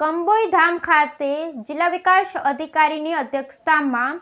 કંબોઈ ધામ ખાતે જિલ્લા વિકાસ અધિકારીની અધ્યક્ષતામાં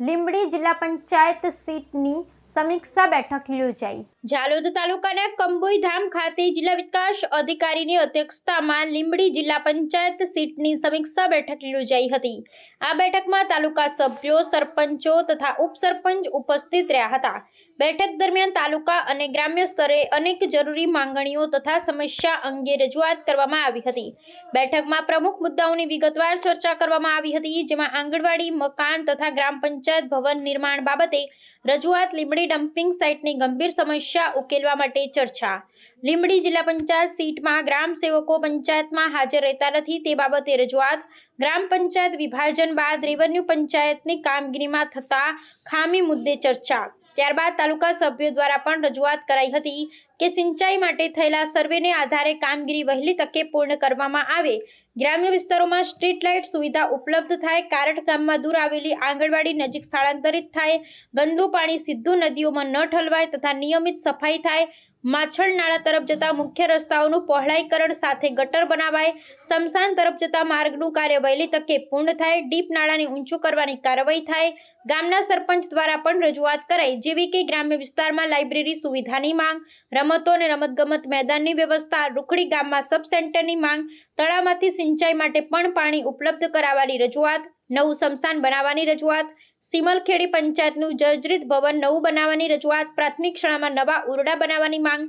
લીંબડી જિલ્લા પંચાયત સીટની સમીક્ષા બેઠક યોજાઈ. જાલોદ તાલુકાના કંબોઈ ધામ ખાતે જિલ્લા વિકાસ અધિકારીની અધ્યક્ષતામાં લીંબડી જિલ્લા પંચાયત સીટની સમીક્ષા બેઠક યોજાઈ હતી. આ બેઠકમાં તાલુકા સભ્યો, સરપંચો તથા ઉપસરપંચ ઉપસ્થિત રહ્યા હતા. બેઠક દરમિયાન તાલુકા અને ગ્રામ્ય સ્તરે અનેક જરૂરી માંગણીઓ તથા સમસ્યા અંગે રજૂઆત કરવામાં આવી હતી. બેઠકમાં પ્રમુખ મુદ્દાઓની વિગતવાર ચર્ચા કરવામાં આવી હતી, જેમાં આંગણવાડી, મકાન તથા ગ્રામ પંચાયત ભવન નિર્માણ બાબતે રજૂઆત લીંબડી ડમ્પિંગ સાઇટની ગંભીર સમસ્યા ઉકેલવા માટે ચર્ચા. લીંબડી જિલ્લા પંચાયત સીટમાં ગ્રામ સેવકો પંચાયતમાં હાજર રહેતા નથી તે બાબતે રજૂઆત ગ્રામ પંચાયત વિભાજન બાદ રેવન્યુ પંચાયતની કામગીરીમાં થતા ખામી મુદ્દે ચર્ચા. ત્યારબાદ તાલુકા સભ્યો દ્વારા પણ રજૂઆત કરાઈ હતી કે સિંચાઈ માટે થયેલા સર્વેને આધારે કામગીરી વહેલી તકે પૂર્ણ કરવામાં આવે. ગ્રામ્ય વિસ્તારોમાં સ્ટ્રીટ લાઇટ સુવિધા ઉપલબ્ધ થાય કારટ ગામમાં દૂર આવેલી આંગણવાડી નજીક સ્થળાંતરિત થાય, ગંદુ પાણી સીધું નદીઓમાં ન ઠલવાય તથા નિયમિત સફાઈ થાય માછળ નાળા તરફ જતા મુખ્ય રસ્તાઓનું પહોળાઈકરણ સાથે ગટર બનાવાય સમસાન તરફ જતા માર્ગનું કાર્ય વહેલી તકે પૂર્ણ થાય, ડીપ નાળાને ઊંચું કરવાની કાર્યવાહી થાય. ગામના સરપંચ દ્વારા પણ રજૂઆત કરાઈ, જેવી કે ગ્રામ્ય વિસ્તારમાં લાઇબ્રેરી સુવિધાની માંગ, રમતો અને રમતગમત મેદાનની વ્યવસ્થા, રૂખડી ગામમાં સબ સેન્ટરની માંગ, તળાવમાંથી સિંચાઈ માટે પણ પાણી ઉપલબ્ધ કરાવવાની રજૂઆત, નવું સમસાન બનાવવાની રજૂઆત સિમલખેડી પંચાયતનું જર્જરિત ભવન નવું બનાવવાની રજૂઆત, પ્રાથમિક શાળામાં નવા ઓરડા બનાવવાની માંગ.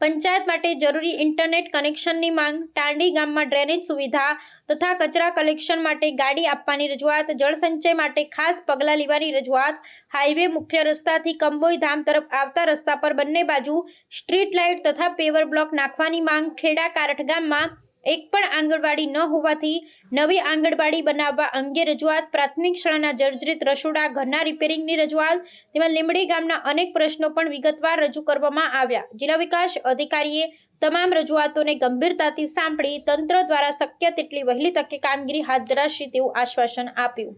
પંચાયત માટે જરૂરી ઇન્ટરનેટ કનેક્શનની માંગ, ટાંડી ગામમાં ડ્રેનેજ સુવિધા તથા કચરા કલેક્શન માટે ગાડી આપવાની રજૂઆત જળસંચય માટે ખાસ પગલાં લેવાની રજૂઆત, હાઈવે મુખ્ય રસ્તાથી કંબોઈ ધામ તરફ આવતા રસ્તા પર બંને બાજુ સ્ટ્રીટ લાઇટ તથા પેવર બ્લોક નાખવાની માંગ, ખેડા કારઠ ગામમાં એક પણ આંગણવાડી ન હોવાથી નવી આંગણવાડી બનાવવા અંગે રજૂઆત, પ્રાથમિક શાળાના જર્જરિત રસોડા, ઘરના રિપેરિંગની રજૂઆત તેમજ લીંબડી ગામના અનેક પ્રશ્નો પણ વિગતવાર રજૂ કરવામાં આવ્યા. જિલ્લા વિકાસ અધિકારીએ તમામ રજૂઆતોને ગંભીરતાથી સાંભળી તંત્ર દ્વારા શક્ય તેટલી વહેલી તકે કામગીરી હાથ ધરાશે તેવું આશ્વાસન આપ્યું.